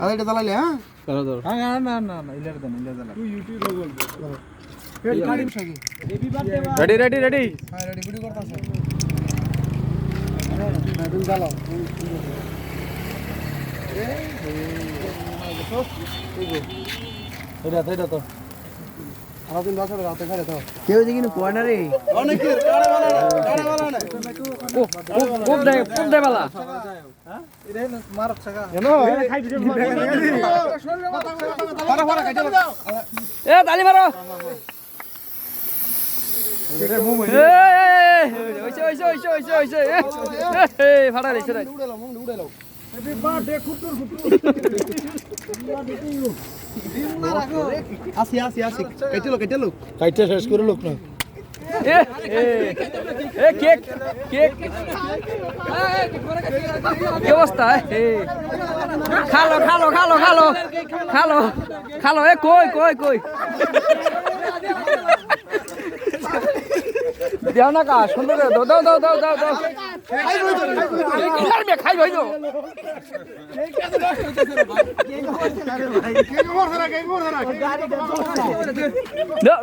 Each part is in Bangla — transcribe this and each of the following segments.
আরে এটা জ্বালাইলে হ্যাঁ? ধরো ধরো না না না না ইলার দেন ইলার দেন তুই ইউটিউব রেডি রেডি রেডি হ্যাঁ রেডি ভিডিও করতেছে। হ্যাঁ তুমি জ্বালাও। এটা তো এটা তো আরও দিন দশ রাতে খাই দাও কেউ মার ছাগা এ তালি মারো ফাটা রেছে রে উড়ে আসি আসি আসি কেটে লো কেটে লো কাইটে শেষ করে লোক না এ এ এ কেক কেক কি অবস্থা খালো খালো খালো খালো খালো খালো এ কই কই কই দেও না কা সুন্দর দাও দাও দাও দাও দাও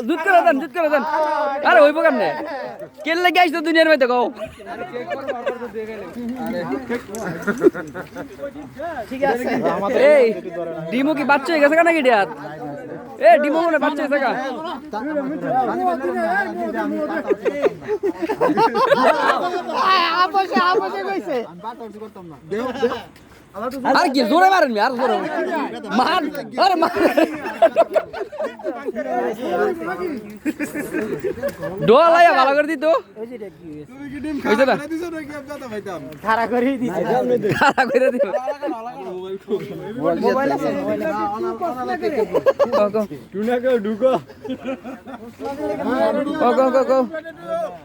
দুধ করে দুধ করে দেন আরে হইব কেমনে কেন লাগে আইছো দুনিয়ার মধ্যে কও এই, ডিমো কি বাচ্চা হয়ে গেছে নাকি ডিয়াত? এ ডিমো মনে বাচ্চা হয়েছে কা আর কি জোরে মারেন আর জোরে মার আরে মার ডোয়া লাইয়া ভালো করে দিত। হয়েছে না খাড়া করে দিত মোবাইল আছে কও, কও। কও, কও, কও, কও। অলবানছি ও।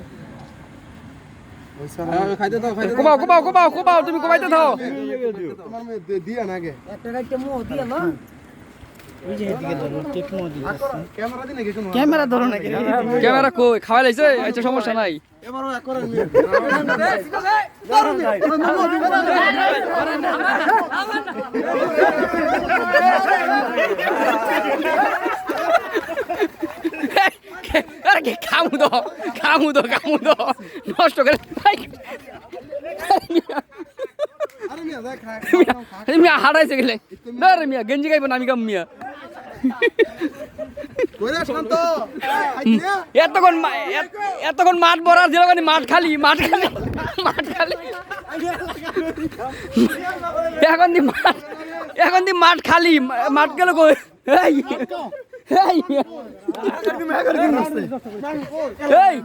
কোবাও কোবাও কোবাও তুমি কোবাইতে থাও দিয়া না আগে একটা গাইতে মো দিয়া না ওই যে এদিকে ধরো টেক মো দিয়া ক্যামেরা ধরো না কেন ক্যামেরা কই? খাওয়াই লাইছে? আচ্ছা সমস্যা নাই। এবারও কি খামু দো খামু দো খামু দো নষ্ট করে ভাই মিয়া হারাইছে গেলে। না মিয়া গেঞ্জি গাইব না আমি কাম মিয়া। এতক্ষণ এতক্ষণ মাঠ খালি মাঠ খালি মাঠ খালি এখন দি মাঠ এখন দি মাঠ খালি মাঠ গেল কই এই।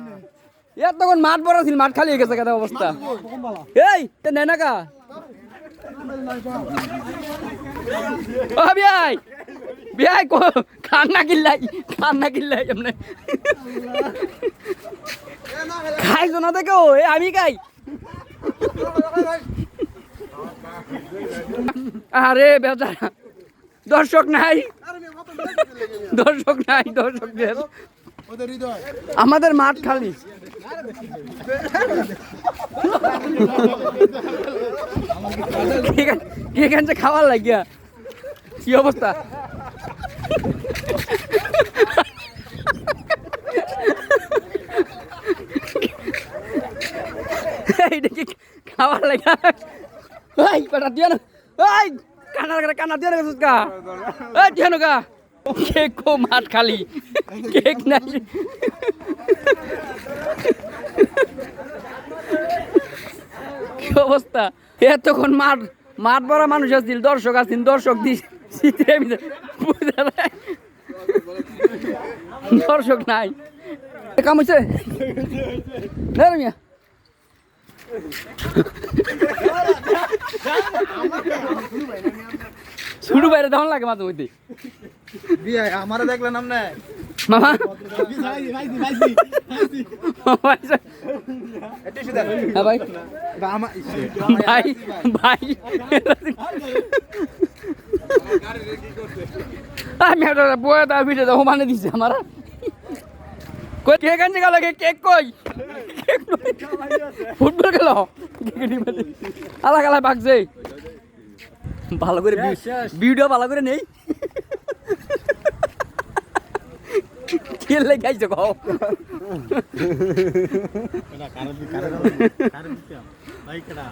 এতক্ষণ মাঠ ভরা ছিল, মাঠ খালি গেছে কেন অবস্থা? এই, তে নেই না কা ও বিয়াই বিয়াই কো খান না কিল্লাই খান না কিল্লাই এমনি। খাইছো না দেখো, এ আমি খাই। আরে বেচারা, দর্শক নাই। দর্শক নাই, দর্শকদের। আমাদের মাঠ খালি। এখান থেকে খাওয়ার লাগিয়া, কি অবস্থা? এইটা কি খাওয়ার লাগা ওই না কানা দিয়ে গেছিস কা ওই দিয়ে না কেক কো মাঠ খালি। কেক নাই কি অবস্থা? এতক্ষণ মাঠ মাঠ বড় মানুষ আসছিল, দর্শক আসছিল, দর্শক দি শীতের। দর্শক নাই। কাম হয়েছে মিয়া শুরু বাইরে তখন লাগে মাঝে মধ্যে। বিয়ে আমারে মামা। ভাইজি ভাইজি একটু শুধু হ্যাঁ ভাই। ভাই ভাই। আমি একটা বয়ে ভিডিও দেখো মানে দিছে আমার। কই কেক আনছে গেল কই? কেক কই? ফুটবল গেল আলাগ আলাগ ভাগছে ভালো করে ভিডিও ভালো করে নেই খেলে খাইছো কও ভাই কেডা